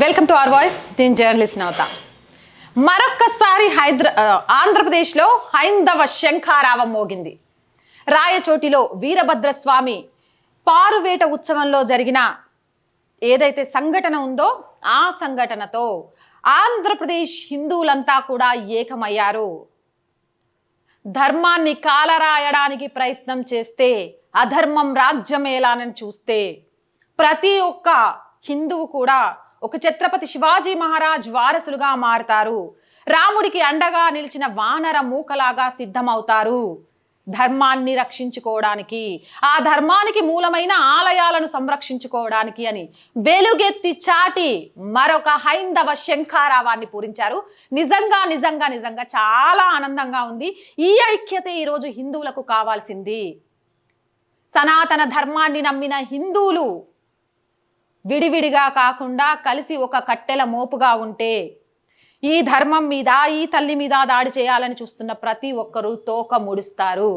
Welcome to our voice నేను journalist Navata. మరొక్కసారి హైదరా ఆంధ్రప్రదేశ్లో హైందవ శంఖారావం మోగింది. రాయచోటిలో వీరభద్రస్వామి పారువేట ఉత్సవంలో జరిగిన ఏదైతే సంఘటన ఉందో ఆ సంఘటనతో ఆంధ్రప్రదేశ్ హిందువులంతా కూడా ఏకమయ్యారు. ధర్మాన్ని కాలరాయడానికి ప్రయత్నం చేస్తే అధర్మం రాజ్యమేలానని చూస్తే ప్రతి ఒక్క హిందువు కూడా ఒక ఛత్రపతి శివాజీ మహారాజ్ వారసులుగా మారతారు. రాముడికి అండగా నిలిచిన వానర మూకలాగా సిద్ధమవుతారు. ధర్మాన్ని రక్షించుకోవడానికి ఆ ధర్మానికి మూలమైన ఆలయాలను సంరక్షించుకోవడానికి అని వెలుగెత్తి చాటి మరొక హైందవ శంఖారావాన్ని పూరించారు. నిజంగా నిజంగా నిజంగా చాలా ఆనందంగా ఉంది. ఈ ఐక్యత ఈరోజు హిందువులకు కావాల్సింది. సనాతన ధర్మాన్ని నమ్మిన హిందువులు విడివిడిగా కాకుండా కలిసి ఒక కట్టెల మోపుగా ఉంటే ఈ ధర్మం మీద ఈ తల్లి మీద దాడి చేయాలని చూస్తున్న ప్రతి ఒక్కరూ తోక ముడుస్తారు.